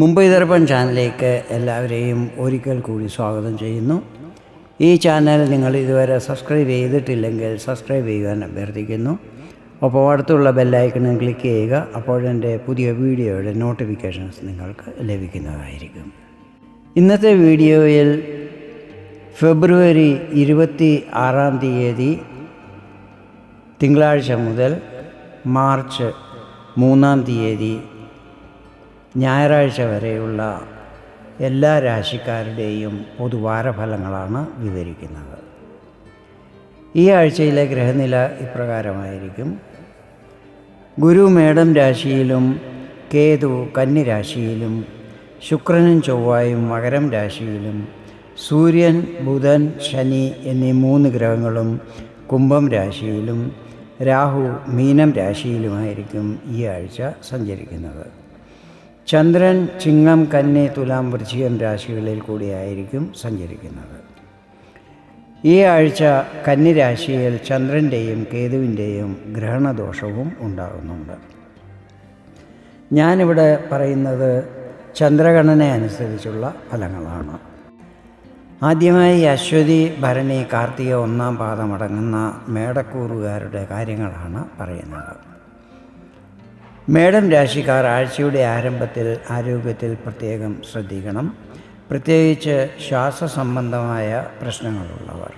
മുംബൈ ദർപ്പൺ ചാനലിലേക്ക് എല്ലാവരെയും ഒരിക്കൽ കൂടി സ്വാഗതം ചെയ്യുന്നു. ഈ ചാനൽ നിങ്ങൾ ഇതുവരെ സബ്സ്ക്രൈബ് ചെയ്തിട്ടില്ലെങ്കിൽ സബ്സ്ക്രൈബ് ചെയ്യുവാൻ അഭ്യർത്ഥിക്കുന്നു. ഒപ്പം അടുത്തുള്ള ബെല്ലൈക്കണും ക്ലിക്ക് ചെയ്യുക അപ്പോഴെന്റെ പുതിയ വീഡിയോയുടെ നോട്ടിഫിക്കേഷൻസ് നിങ്ങൾക്ക് ലഭിക്കുന്നതായിരിക്കും. ഇന്നത്തെ വീഡിയോയിൽ ഫെബ്രുവരി ഇരുപത്തി ആറാം തീയതി തിങ്കളാഴ്ച മുതൽ മാർച്ച് മൂന്നാം തീയതി ഞായറാഴ്ച വരെയുള്ള എല്ലാ രാശിക്കാരുടെയും പൊതുവാരഫലങ്ങളാണ് വിവരിക്കുന്നത്. ഈ ആഴ്ചയിലെ ഗ്രഹനില ഇപ്രകാരമായിരിക്കും. ഗുരു മേടം രാശിയിലും കേതു കന്നി രാശിയിലും ശുക്രനും ചൊവ്വായും മകരം രാശിയിലും സൂര്യൻ ബുധൻ ശനി എന്നീ മൂന്ന് ഗ്രഹങ്ങളും കുംഭം രാശിയിലും രാഹു മീനം രാശിയിലുമായിരിക്കും ഈ ആഴ്ച സഞ്ചരിക്കുന്നത്. ചന്ദ്രൻ ചിങ്ങം കന്നി തുലാം വൃശ്ചികം രാശികളിൽ കൂടിയായിരിക്കും സഞ്ചരിക്കുന്നത്. ഈ ആഴ്ച കന്നി രാശിയിൽ ചന്ദ്രന്റെയും കേതുവിന്റെയും ഗ്രഹണദോഷവും ഉണ്ടാകുന്നുണ്ട്. ഞാനിവിടെ പറയുന്നത് ചന്ദ്രഗണന അനുസരിച്ചുള്ള ഫലങ്ങളാണ്. ആദ്യമായി അശ്വതി ഭരണി കാർത്തിക ഒന്നാം പാദമടങ്ങുന്ന മേടക്കൂറുകാരുടെ കാര്യങ്ങളാണ് പറയുന്നത്. മേടം രാശിക്കാർ ആഴ്ചയുടെ ആരംഭത്തിൽ ആരോഗ്യത്തിൽ പ്രത്യേകം ശ്രദ്ധിക്കണം. പ്രത്യേകിച്ച് ശ്വാസസംബന്ധമായ പ്രശ്നങ്ങളുള്ളവർ.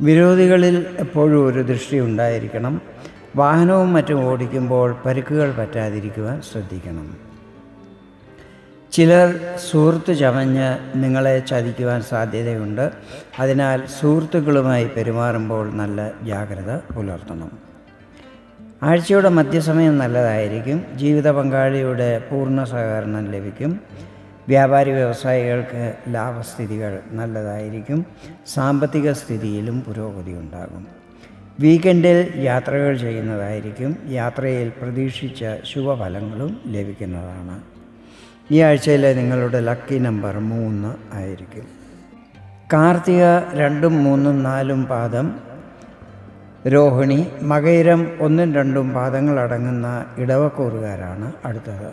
വിരോധികളിൽ എപ്പോഴും ഒരു ദൃഷ്ടി ഉണ്ടായിരിക്കണം. വാഹനവും മറ്റും ഓടിക്കുമ്പോൾ പരുക്കുകൾ പറ്റാതിരിക്കുവാൻ ശ്രദ്ധിക്കണം. ചിലർ സുഹൃത്ത് ചമഞ്ഞ് നിങ്ങളെ ചതിക്കുവാൻ സാധ്യതയുണ്ട്. അതിനാൽ സുഹൃത്തുക്കളുമായി പെരുമാറുമ്പോൾ നല്ല ജാഗ്രത പുലർത്തണം. ആഴ്ചയുടെ മധ്യസമയം നല്ലതായിരിക്കും. ജീവിത പങ്കാളിയുടെ പൂർണ സഹകരണം ലഭിക്കും. വ്യാപാരി വ്യവസായികൾക്ക് ലാഭസ്ഥിതികൾ നല്ലതായിരിക്കും. സാമ്പത്തിക സ്ഥിതിയിലും പുരോഗതി ഉണ്ടാകും. വീക്കെൻഡിൽ യാത്രകൾ ചെയ്യുന്നതായിരിക്കും. യാത്രയിൽ പ്രതീക്ഷിച്ച ശുഭഫലങ്ങളും ലഭിക്കുന്നതാണ്. ഈ ആഴ്ചയിലെ നിങ്ങളുടെ ലക്കി നമ്പർ മൂന്ന് ആയിരിക്കും. കാർത്തിക രണ്ടും മൂന്നും നാലും പാദം രോഹിണി മകയിരം ഒന്നും രണ്ടും പാദങ്ങളടങ്ങുന്ന ഇടവക്കൂറുകാരാണ് അടുത്തത്.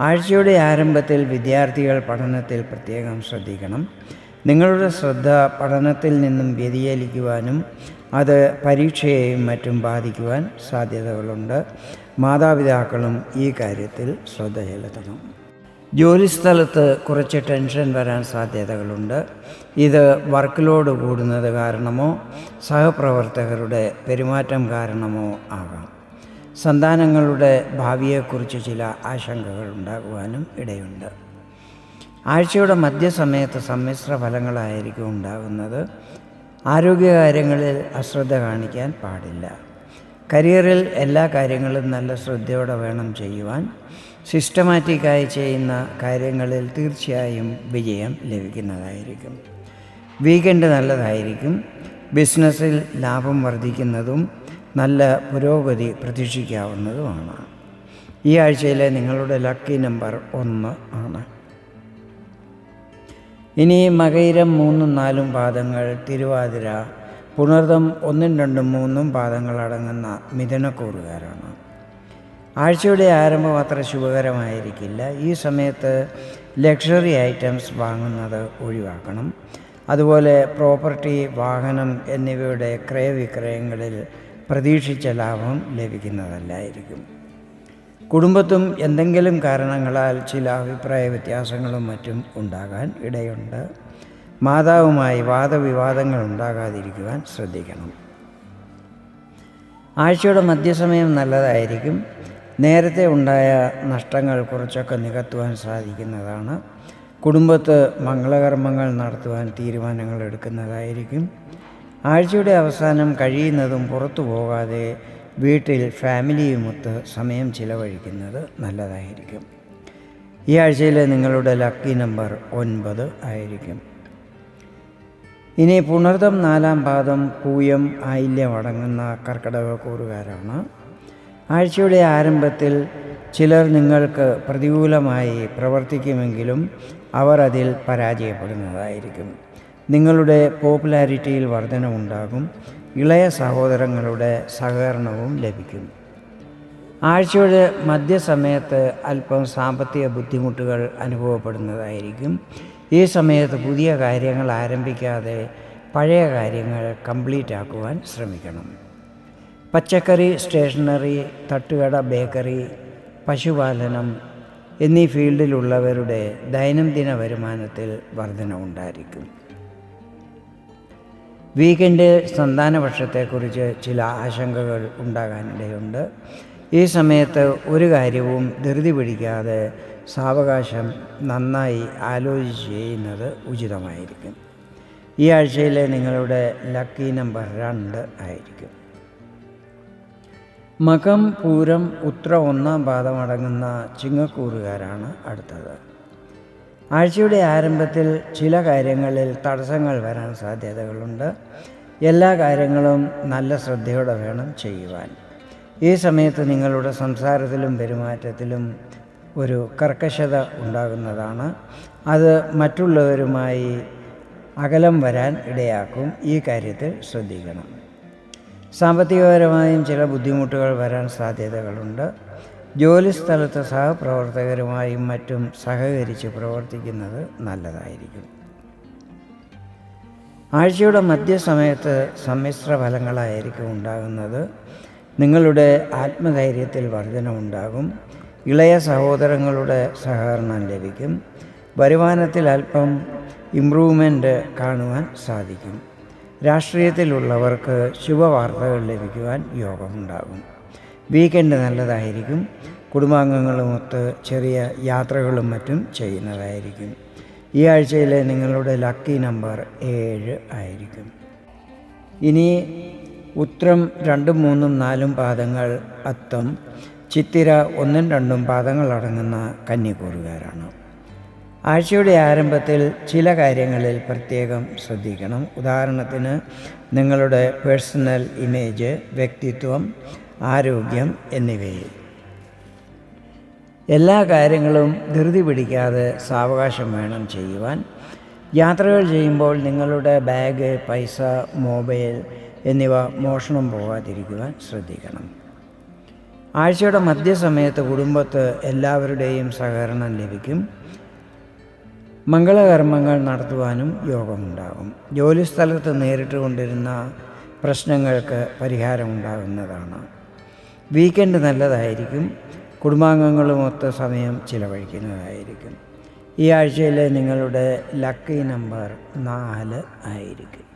ആഴ്ചയുടെ ആരംഭത്തിൽ വിദ്യാർത്ഥികൾ പഠനത്തിൽ പ്രത്യേകം ശ്രദ്ധിക്കണം. നിങ്ങളുടെ ശ്രദ്ധ പഠനത്തിൽ നിന്നും വ്യതിചലിക്കുവാനും അത് പരീക്ഷയെയും മറ്റും ബാധിക്കുവാൻ സാധ്യതകളുണ്ട്. മാതാപിതാക്കളും ഈ കാര്യത്തിൽ ശ്രദ്ധ ചെലുത്തണം. ജോലിസ്ഥലത്ത് കുറച്ച് ടെൻഷൻ വരാൻ സാധ്യതകളുണ്ട്. ഇത് വർക്ക് ലോഡ് കൂടുന്നത് കാരണമോ സഹപ്രവർത്തകരുടെ പെരുമാറ്റം കാരണമോ ആകാം. സന്താനങ്ങളുടെ ഭാവിയെക്കുറിച്ച് ചില ആശങ്കകൾ ഉണ്ടാകുവാനും ഇടയുണ്ട്. ആഴ്ചയുടെ മധ്യസമയത്ത് സമ്മിശ്ര ഫലങ്ങളായിരിക്കും ഉണ്ടാകുന്നത്. ആരോഗ്യകാര്യങ്ങളിൽ അശ്രദ്ധ കാണിക്കാൻ പാടില്ല. കരിയറിൽ എല്ലാ കാര്യങ്ങളും നല്ല ശ്രദ്ധയോടെ വേണം ചെയ്യുവാൻ. സിസ്റ്റമാറ്റിക്കായി ചെയ്യുന്ന കാര്യങ്ങളിൽ തീർച്ചയായും വിജയം ലഭിക്കുന്നതായിരിക്കും. വീക്കെൻഡ് നല്ലതായിരിക്കും. ബിസിനസ്സിൽ ലാഭം വർദ്ധിക്കുന്നതും നല്ല പുരോഗതി പ്രതീക്ഷിക്കാവുന്നതുമാണ്. ഈ ആഴ്ചയിലെ നിങ്ങളുടെ ലക്കി നമ്പർ ഒന്ന് ആണ്. ഇനി മകയിരം മൂന്നും നാലും പാദങ്ങൾ തിരുവാതിര പുണർതം ഒന്നും രണ്ടും മൂന്നും പാദങ്ങൾ അടങ്ങുന്ന മിഥുനക്കൂറുകാരാണ്. ആഴ്ചയുടെ ആരംഭം അത്ര ശുഭകരമായിരിക്കില്ല. ഈ സമയത്ത് ലക്ഷറി ഐറ്റംസ് വാങ്ങുന്നത് ഒഴിവാക്കണം. അതുപോലെ പ്രോപ്പർട്ടി വാഹനം എന്നിവയുടെ ക്രയവിക്രയങ്ങളിൽ പ്രതീക്ഷിച്ച ലാഭം ലഭിക്കുന്നതല്ലായിരിക്കും. കുടുംബത്തും എന്തെങ്കിലും കാരണങ്ങളാൽ ചില അഭിപ്രായ വ്യത്യാസങ്ങളും മറ്റും ഉണ്ടാകാൻ ഇടയുണ്ട്. മാതാവുമായി വാദവിവാദങ്ങൾ ഉണ്ടാകാതിരിക്കുവാൻ ശ്രദ്ധിക്കണം. ആഴ്ചയുടെ മധ്യസമയം നല്ലതായിരിക്കും. നേരത്തെ ഉണ്ടായ നഷ്ടങ്ങൾ കുറച്ചൊക്കെ നികത്തുവാൻ സാധിക്കുന്നതാണ്. കുടുംബത്ത് മംഗളകർമ്മങ്ങൾ നടത്തുവാൻ തീരുമാനങ്ങൾ എടുക്കുന്നതായിരിക്കും. ആഴ്ചയുടെ അവസാനം കഴിയുന്നതും പുറത്തു പോകാതെ വീട്ടിൽ ഫാമിലിയുമൊത്ത് സമയം ചിലവഴിക്കുന്നത് നല്ലതായിരിക്കും. ഈ ആഴ്ചയിലെ നിങ്ങളുടെ ലക്കി നമ്പർ ഒൻപത് ആയിരിക്കും. ഇനി പുണർതം നാലാം പാദം പൂയം ആയില്യം അടങ്ങുന്ന കർക്കിടക കൂറുകാരാണ്. ആഴ്ചയുടെ ആരംഭത്തിൽ ചിലർ നിങ്ങൾക്ക് പ്രതികൂലമായി പ്രവർത്തിക്കുമെങ്കിലും അവർ അതിൽ പരാജയപ്പെടുന്നതായിരിക്കും. നിങ്ങളുടെ പോപ്പുലാരിറ്റിയിൽ വർധനമുണ്ടാകും ഇളയ സഹോദരങ്ങളുടെ സഹകരണവും ലഭിക്കും. ആഴ്ചയുടെ മധ്യസമയത്ത് അല്പം സാമ്പത്തിക ബുദ്ധിമുട്ടുകൾ അനുഭവപ്പെടുന്നതായിരിക്കും. ഈ സമയത്ത് പുതിയ കാര്യങ്ങൾ ആരംഭിക്കാതെ പഴയ കാര്യങ്ങൾ കംപ്ലീറ്റ് ആക്കുവാൻ ശ്രമിക്കണം. പച്ചക്കറി സ്റ്റേഷനറി തട്ടുകട ബേക്കറി പശുപാലനം എന്നീ ഫീൽഡിലുള്ളവരുടെ ദൈനംദിന വരുമാനത്തിൽ വർധനവുണ്ടായിരിക്കും വീക്കെൻഡ് സന്താനപക്ഷത്തെക്കുറിച്ച് ചില ആശങ്കകൾ ഉണ്ടാകാനിടയുണ്ട്. ഈ സമയത്ത് ഒരു കാര്യവും ധൃതി പിടിക്കാതെ സാവകാശം നന്നായി ആലോചിച്ച് ചെയ്യുന്നത് ഉചിതമായിരിക്കും. ഈ ആഴ്ചയിലെ നിങ്ങളുടെ ലക്കി നമ്പർ രണ്ട് ആയിരിക്കും. മകം പൂരം ഉത്ര ഒന്നാം പാദമടങ്ങുന്ന ചിങ്ങക്കൂറുകാരാണ് അടുത്തത്. ആഴ്ചയുടെ ആരംഭത്തിൽ ചില കാര്യങ്ങളിൽ തടസ്സങ്ങൾ വരാൻ സാധ്യതകളുണ്ട്. എല്ലാ കാര്യങ്ങളും നല്ല ശ്രദ്ധയോടെ വേണം ചെയ്യുവാൻ. ഈ സമയത്ത് നിങ്ങളുടെ സംസാരത്തിലും പെരുമാറ്റത്തിലും ഒരു കർക്കശത ഉണ്ടാകുന്നതാണ്. അത് മറ്റുള്ളവരുമായി അകലം വരാൻ ഇടയാക്കും. ഈ കാര്യത്തിൽ ശ്രദ്ധിക്കണം. സാമ്പത്തികപരമായും ചില ബുദ്ധിമുട്ടുകൾ വരാൻ സാധ്യതകളുണ്ട്. ജോലിസ്ഥലത്ത് സഹപ്രവർത്തകരുമായും മറ്റും സഹകരിച്ച് പ്രവർത്തിക്കുന്നത് നല്ലതായിരിക്കും. ആഴ്ചയുടെ മധ്യസമയത്ത് സമ്മിശ്ര ഫലങ്ങളായിരിക്കും ഉണ്ടാകുന്നത്. നിങ്ങളുടെ ആത്മധൈര്യത്തിൽ വർധനമുണ്ടാകും. ഇളയ സഹോദരങ്ങളുടെ സഹകരണം ലഭിക്കും. വരുമാനത്തിൽ അല്പം ഇമ്പ്രൂവ്മെന്റ് കാണുവാൻ സാധിക്കും. രാഷ്ട്രീയത്തിലുള്ളവർക്ക് ശുഭവാർത്തകൾ ലഭിക്കുവാൻ യോഗമുണ്ടാകും. വീക്കെൻഡ് നല്ലതായിരിക്കും. കുടുംബാംഗങ്ങളുമൊത്ത് ചെറിയ യാത്രകളും മറ്റും ചെയ്യുന്നതായിരിക്കും. ഈ ആഴ്ചയിലെ നിങ്ങളുടെ ലക്കി നമ്പർ ഏഴ് ആയിരിക്കും. ഇനി ഉത്രം രണ്ടും മൂന്നും നാലും പാദങ്ങൾ അത്തം ചിത്തിര ഒന്നും രണ്ടും പാദങ്ങൾ അടങ്ങുന്ന കന്നിക്കൂറുകാരാണ്. ആഴ്ചയുടെ ആരംഭത്തിൽ ചില കാര്യങ്ങളിൽ പ്രത്യേകം ശ്രദ്ധിക്കണം. ഉദാഹരണത്തിന് നിങ്ങളുടെ പേഴ്സണൽ ഇമേജ് വ്യക്തിത്വം ആരോഗ്യം എന്നിവയിൽ. എല്ലാ കാര്യങ്ങളും ധൃതി പിടിക്കാതെ സാവകാശം വേണം ചെയ്യുവാൻ. യാത്രകൾ ചെയ്യുമ്പോൾ നിങ്ങളുടെ ബാഗ് പൈസ മൊബൈൽ എന്നിവ മോഷണം പോകാതിരിക്കുവാൻ ശ്രദ്ധിക്കണം. ആഴ്ചയുടെ മധ്യസമയത്ത് കുടുംബത്ത് എല്ലാവരുടെയും സഹകരണം ലഭിക്കും. മംഗളകർമ്മങ്ങൾ നടത്തുവാനും യോഗമുണ്ടാകും. ജോലിസ്ഥലത്ത് നേരിട്ട് കൊണ്ടിരുന്ന പ്രശ്നങ്ങൾക്ക് പരിഹാരമുണ്ടാകുന്നതാണ്. വീക്കെൻഡ് നല്ലതായിരിക്കും. കുടുംബാംഗങ്ങളുമൊത്ത് സമയം ചിലവഴിക്കുന്നതായിരിക്കും. ഈ ആഴ്ചയിലെ നിങ്ങളുടെ ലക്കി നമ്പർ നാല് ആയിരിക്കും.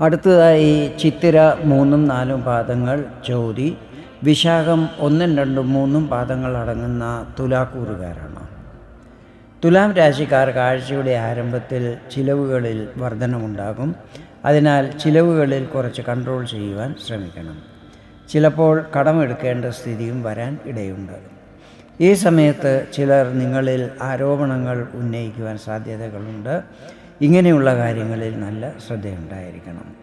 അടുത്തതായി ചിത്തിര മൂന്നും നാലും പാദങ്ങൾ ചോതി വിശാഖം ഒന്നും രണ്ടും മൂന്നും പാദങ്ങൾ അടങ്ങുന്ന തുലാക്കൂറുകാരാണ്. തുലാം രാശിക്കാർക്ക് ആഴ്ചയുടെ ആരംഭത്തിൽ ചിലവുകളിൽ വർധനമുണ്ടാകും. അതിനാൽ ചിലവുകളിൽ കുറച്ച് കൺട്രോൾ ചെയ്യുവാൻ ശ്രമിക്കണം. ചിലപ്പോൾ കടമെടുക്കേണ്ട സ്ഥിതിയും വരാൻ ഇടയുണ്ട്. ഈ സമയത്ത് ചിലർ നിങ്ങളിൽ ആരോപണങ്ങൾ ഉന്നയിക്കുവാൻ സാധ്യതകളുണ്ട്. ഇങ്ങനെയുള്ള കാര്യങ്ങളിൽ നല്ല ശ്രദ്ധയുണ്ടായിരിക്കണം.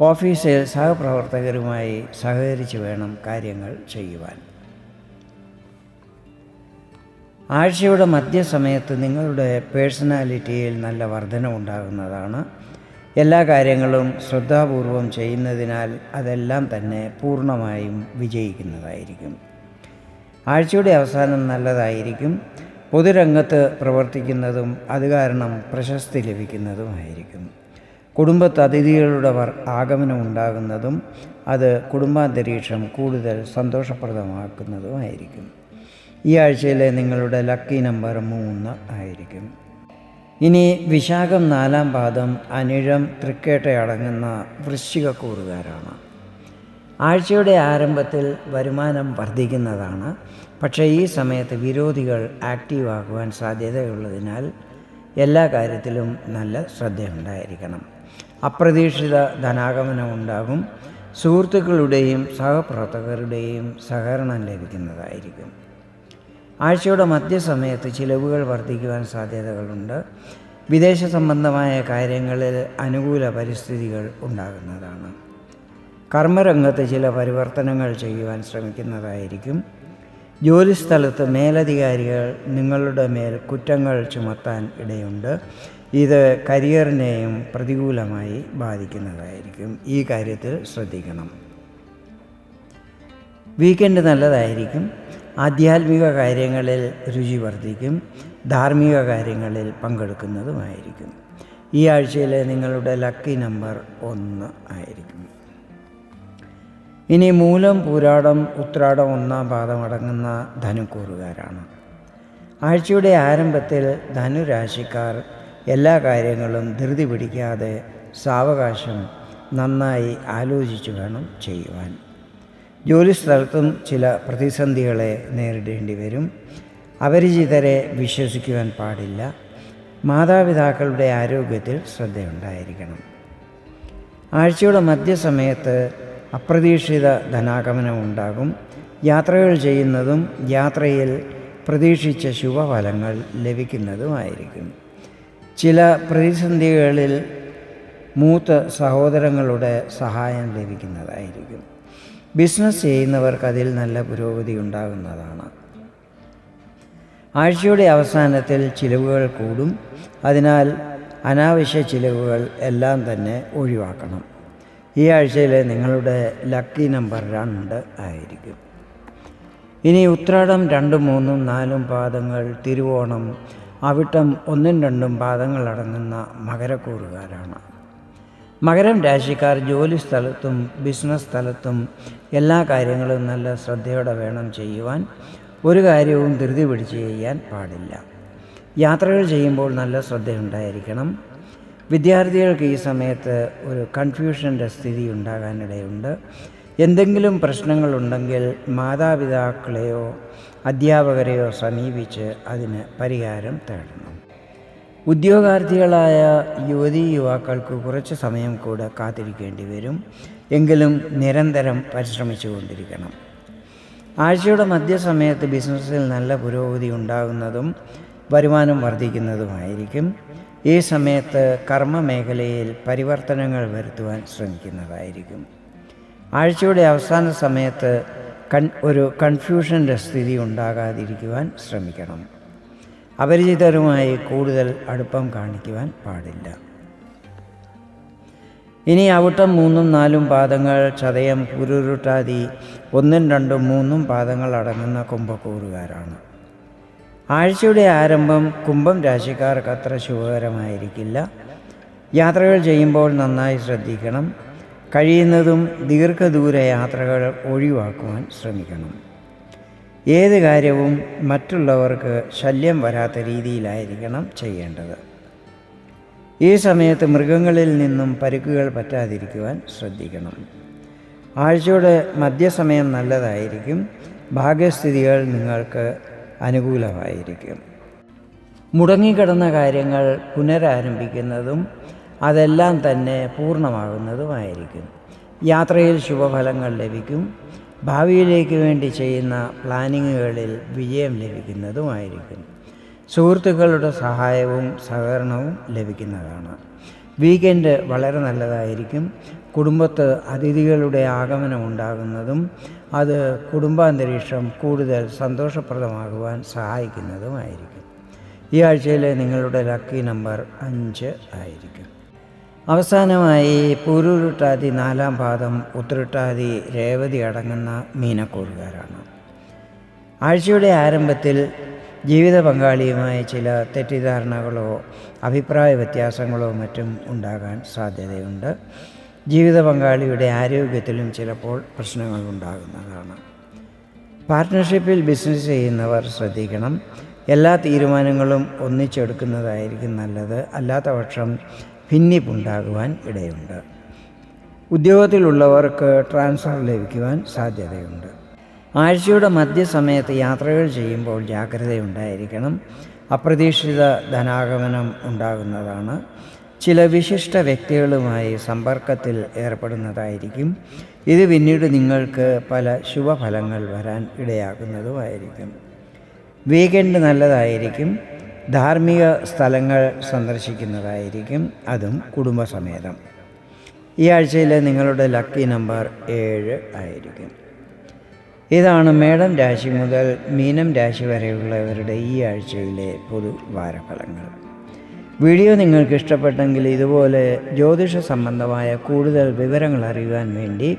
ഓഫീസിൽ സഹപ്രവർത്തകരുമായി സഹകരിച്ച് വേണം കാര്യങ്ങൾ ചെയ്യുവാൻ. ആഴ്ചയുടെ മധ്യസമയത്ത് നിങ്ങളുടെ പേഴ്സണാലിറ്റിയിൽ നല്ല വർധനമുണ്ടാകുന്നതാണ് എല്ലാ കാര്യങ്ങളും ശ്രദ്ധാപൂർവം ചെയ്യുന്നതിനാൽ അതെല്ലാം തന്നെ പൂർണമായും വിജയിക്കുന്നതായിരിക്കും. ആഴ്ചയുടെ അവസാനം നല്ലതായിരിക്കും. പൊതുരംഗത്ത് പ്രവർത്തിക്കുന്നതും അത് കാരണം പ്രശസ്തി ലഭിക്കുന്നതുമായിരിക്കും. കുടുംബത്ത് അതിഥികളുടെ ആഗമനം ഉണ്ടാകുന്നതും അത് കുടുംബാന്തരീക്ഷം കൂടുതൽ സന്തോഷപ്രദമാക്കുന്നതുമായിരിക്കും. ഈ ആഴ്ചയിലെ നിങ്ങളുടെ ലക്കി നമ്പർ മൂന്ന് ആയിരിക്കും. ഇനി വിശാഖം നാലാം പാദം അനിഴം തൃക്കേട്ടയടങ്ങുന്ന വൃശ്ചികക്കൂറുകാരാണ് ആഴ്ചയുടെ ആരംഭത്തിൽ വരുമാനം വർദ്ധിക്കുന്നതാണ്. പക്ഷേ ഈ സമയത്ത് വിരോധികൾ ആക്റ്റീവ് ആകുവാൻ സാധ്യതയുള്ളതിനാൽ എല്ലാ കാര്യത്തിലും നല്ല ശ്രദ്ധയുണ്ടായിരിക്കണം. അപ്രതീക്ഷിത ധനാഗമനം ഉണ്ടാകും. സുഹൃത്തുക്കളുടെയും സഹപ്രവർത്തകരുടെയും സഹകരണം ലഭിക്കുന്നതായിരിക്കും. ആഴ്ചയുടെ മധ്യസമയത്ത് ചിലവുകൾ വർദ്ധിക്കുവാൻ സാധ്യതകളുണ്ട്. വിദേശ സംബന്ധമായ കാര്യങ്ങളിൽ അനുകൂല പരിസ്ഥിതികൾ ഉണ്ടാകുന്നതാണ്. കർമ്മരംഗത്ത് ചില പരിവർത്തനങ്ങൾ ചെയ്യുവാൻ ശ്രമിക്കുന്നതായിരിക്കും. ജോലിസ്ഥലത്ത് മേലധികാരികൾ നിങ്ങളുടെ മേൽ കുറ്റങ്ങൾ ചുമത്താൻ ഇടയുണ്ട്. ഇത് കരിയറിനെയും പ്രതികൂലമായി ബാധിക്കുന്നതായിരിക്കും. ഈ കാര്യത്തിൽ ശ്രദ്ധിക്കണം. വീക്കെൻഡ് നല്ലതായിരിക്കും. ആധ്യാത്മിക കാര്യങ്ങളിൽ രുചി വർദ്ധിക്കും ധാർമ്മിക കാര്യങ്ങളിൽ പങ്കെടുക്കുന്നതുമായിരിക്കും. ഈ ആഴ്ചയിലെ നിങ്ങളുടെ ലക്കി നമ്പർ ഒന്ന് ആയിരിക്കും. ഇനി മൂലം പൂരാടം ഉത്രാടം ഒന്നാം പാദം അടങ്ങുന്ന ധനുക്കൂറുകാരാണ്. ആഴ്ചയുടെ ആരംഭത്തിൽ ധനുരാശിക്കാർ എല്ലാ കാര്യങ്ങളും ധൃതി പിടിക്കാതെ സാവകാശം നന്നായി ആലോചിച്ചു വേണം ചെയ്യുവാൻ. ജോലിസ്ഥലത്തും ചില പ്രതിസന്ധികളെ നേരിടേണ്ടി വരും. അപരിചിതരെ വിശ്വസിക്കുവാൻ പാടില്ല. മാതാപിതാക്കളുടെ ആരോഗ്യത്തിൽ ശ്രദ്ധയുണ്ടായിരിക്കണം. ആഴ്ചയുടെ മധ്യസമയത്ത് അപ്രതീക്ഷിത ധനാഗമനം ഉണ്ടാകും. യാത്രകൾ ചെയ്യുന്നതും യാത്രയിൽ പ്രതീക്ഷിച്ച ശുഭഫലങ്ങൾ ലഭിക്കുന്നതുമായിരിക്കും. ചില പ്രതിസന്ധികളിൽ മൂത്ത സഹോദരങ്ങളുടെ സഹായം ലഭിക്കുന്നതായിരിക്കും. ബിസിനസ് ചെയ്യുന്നവർക്ക് അതിൽ നല്ല പുരോഗതി ഉണ്ടാകുന്നതാണ്. ആഴ്ചയുടെ അവസാനത്തിൽ ചിലവുകൾ കൂടും. അതിനാൽ അനാവശ്യ ചിലവുകൾ എല്ലാം തന്നെ ഒഴിവാക്കണം. ഈ ആഴ്ചയിലെ നിങ്ങളുടെ ലക്കി നമ്പർ രണ്ട് ആയിരിക്കും. ഇനി ഉത്രാടം രണ്ടും മൂന്നും നാലും പാദങ്ങൾ തിരുവോണം അവിട്ടം ഒന്നും രണ്ടും പാദങ്ങൾ അടങ്ങുന്ന മകരക്കൂറുകാരാണ്. മകരം രാശിക്കാർ ജോലി സ്ഥലത്തും ബിസിനസ് സ്ഥലത്തും എല്ലാ കാര്യങ്ങളും നല്ല ശ്രദ്ധയോടെ വേണം ചെയ്യുവാൻ. ഒരു കാര്യവും ധൃതി പിടിച്ച് ചെയ്യാൻ പാടില്ല. യാത്രകൾ ചെയ്യുമ്പോൾ നല്ല ശ്രദ്ധയുണ്ടായിരിക്കണം വിദ്യാർത്ഥികൾക്ക് ഈ സമയത്ത് ഒരു കൺഫ്യൂഷന്റെ സ്ഥിതി ഉണ്ടാകാനിടയുണ്ട്. എന്തെങ്കിലും പ്രശ്നങ്ങളുണ്ടെങ്കിൽ മാതാപിതാക്കളെയോ അധ്യാപകരെയോ സമീപിച്ച് അതിന് പരിഹാരം തേടണം. ഉദ്യോഗാർത്ഥികളായ യുവതി യുവാക്കൾക്ക് കുറച്ച് സമയം കൂടെ കാത്തിരിക്കേണ്ടി വരും. എങ്കിലും നിരന്തരം പരിശ്രമിച്ചു കൊണ്ടിരിക്കണം. ആഴ്ചയുടെ മധ്യസമയത്ത് ബിസിനസ്സിൽ നല്ല പുരോഗതി ഉണ്ടാകുന്നതും വരുമാനം വർദ്ധിക്കുന്നതുമായിരിക്കും. ഈ സമയത്ത് കർമ്മ മേഖലയിൽ പരിവർത്തനങ്ങൾ വരുത്തുവാൻ ശ്രമിക്കുന്നതായിരിക്കും. ആഴ്ചയുടെ അവസാന സമയത്ത് കൺ ഒരു കൺഫ്യൂഷന്റെ സ്ഥിതി ഉണ്ടാകാതിരിക്കുവാൻ ശ്രമിക്കണം. അപരിചിതരുമായി കൂടുതൽ അടുപ്പം കാണിക്കുവാൻ പാടില്ല. ഇനി അവിട്ടം മൂന്നും നാലും പാദങ്ങൾ ചതയം പുരുരുട്ടാതി ഒന്നും രണ്ടും മൂന്നും പാദങ്ങൾ അടങ്ങുന്ന കുംഭക്കൂറുകാരാണ്. ആഴ്ചയുടെ ആരംഭം കുംഭം രാശിക്കാർക്ക് അത്ര ശുഭകരമായിരിക്കില്ല. യാത്രകൾ ചെയ്യുമ്പോൾ നന്നായി ശ്രദ്ധിക്കണം. കഴിയുന്നതും ദീർഘദൂര യാത്രകൾ ഒഴിവാക്കുവാൻ ശ്രമിക്കണം. ഏത് കാര്യവും മറ്റുള്ളവർക്ക് ശല്യം വരാത്ത രീതിയിലായിരിക്കണം ചെയ്യേണ്ടത്. ഈ സമയത്ത് മൃഗങ്ങളിൽ നിന്നും പരുക്കുകൾ പറ്റാതിരിക്കുവാൻ ശ്രദ്ധിക്കണം. ആഴ്ചയുടെ മധ്യസമയം നല്ലതായിരിക്കും. ഭാഗ്യസ്ഥിതികൾ നിങ്ങൾക്ക് അനുകൂലമായിരിക്കും. മുടങ്ങിക്കിടന്ന കാര്യങ്ങൾ പുനരാരംഭിക്കുന്നതും അതെല്ലാം തന്നെ പൂർണമാകുന്നതുമായിരിക്കും. യാത്രയിൽ ശുഭഫലങ്ങൾ ലഭിക്കും. ഭാവിയിലേക്ക് വേണ്ടി ചെയ്യുന്ന പ്ലാനിങ്ങുകളിൽ വിജയം ലഭിക്കുന്നതുമായിരിക്കും. സുഹൃത്തുക്കളുടെ സഹായവും സഹകരണവും ലഭിക്കുന്നതാണ്. വീക്കെൻഡ് വളരെ നല്ലതായിരിക്കും. കുടുംബത്ത് അതിഥികളുടെ ആഗമനം ഉണ്ടാകുന്നതും അത് കുടുംബാന്തരീക്ഷം കൂടുതൽ സന്തോഷപ്രദമാകുവാൻ സഹായിക്കുന്നതുമായിരിക്കും. ഈ ആഴ്ചയിലെ നിങ്ങളുടെ ലക്കി നമ്പർ അഞ്ച് ആയിരിക്കും. അവസാനമായി പൂരുരുട്ടാതി നാലാം പാദം ഉത്തരട്ടാതി രേവതി അടങ്ങുന്ന മീനക്കൂറുകാരാണ് ആഴ്ചയുടെ ആരംഭത്തിൽ ജീവിത പങ്കാളിയുമായി ചില തെറ്റിദ്ധാരണകളോ അഭിപ്രായ വ്യത്യാസങ്ങളോ മറ്റും ഉണ്ടാകാൻ സാധ്യതയുണ്ട്. ജീവിത പങ്കാളിയുടെ ആരോഗ്യത്തിലും ചിലപ്പോൾ പ്രശ്നങ്ങൾ ഉണ്ടാകുന്നതാണ്. പാർട്ട്ണർഷിപ്പിൽ ബിസിനസ് ചെയ്യുന്നവർ ശ്രദ്ധിക്കണം. എല്ലാ തീരുമാനങ്ങളും ഒന്നിച്ചെടുക്കുന്നതായിരിക്കും നല്ലത്. അല്ലാത്ത പക്ഷം ഭിന്നിപ്പുണ്ടാകുവാൻ ഇടയുണ്ട്. ഉദ്യോഗത്തിലുള്ളവർക്ക് ട്രാൻസ്ഫർ ലഭിക്കുവാൻ സാധ്യതയുണ്ട്. ആഴ്ചയുടെ മധ്യസമയത്ത് യാത്രകൾ ചെയ്യുമ്പോൾ ജാഗ്രതയുണ്ടായിരിക്കണം. അപ്രതീക്ഷിത ധനാഗമനം ഉണ്ടാകുന്നതാണ്. ചില വിശിഷ്ട വ്യക്തികളുമായി സമ്പർക്കത്തിൽ ഏർപ്പെടുന്നതായിരിക്കും. ഇത് പിന്നീട് നിങ്ങൾക്ക് പല ശുഭഫലങ്ങൾ വരാൻ ഇടയാക്കുന്നതുമായിരിക്കും വീക്കെൻഡ് നല്ലതായിരിക്കും. ധാർമ്മിക സ്ഥലങ്ങൾ സന്ദർശിക്കുന്നതായിരിക്കും അതും കുടുംബസമേതം. ഈ ആഴ്ചയിലെ നിങ്ങളുടെ ലക്കി നമ്പർ ഏഴ് ആയിരിക്കും. ഇതാണ് മേടം രാശി മുതൽ മീനം രാശി വരെയുള്ളവരുടെ ഈ ആഴ്ചയിലെ പൊതു വാരഫലങ്ങൾ. വീഡിയോ നിങ്ങൾക്ക് ഇഷ്ടപ്പെട്ടെങ്കിൽ ഇതുപോലെ ജ്യോതിഷ സംബന്ധമായ കൂടുതൽ വിവരങ്ങൾ അറിയുവാൻ വേണ്ടി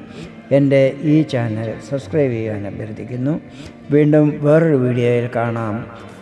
എന്റെ ഈ ചാനൽ സബ്സ്ക്രൈബ് ചെയ്യാൻ അഭ്യർത്ഥിക്കുന്നു. വീണ്ടും വേറൊരു വീഡിയോയിൽ കാണാം.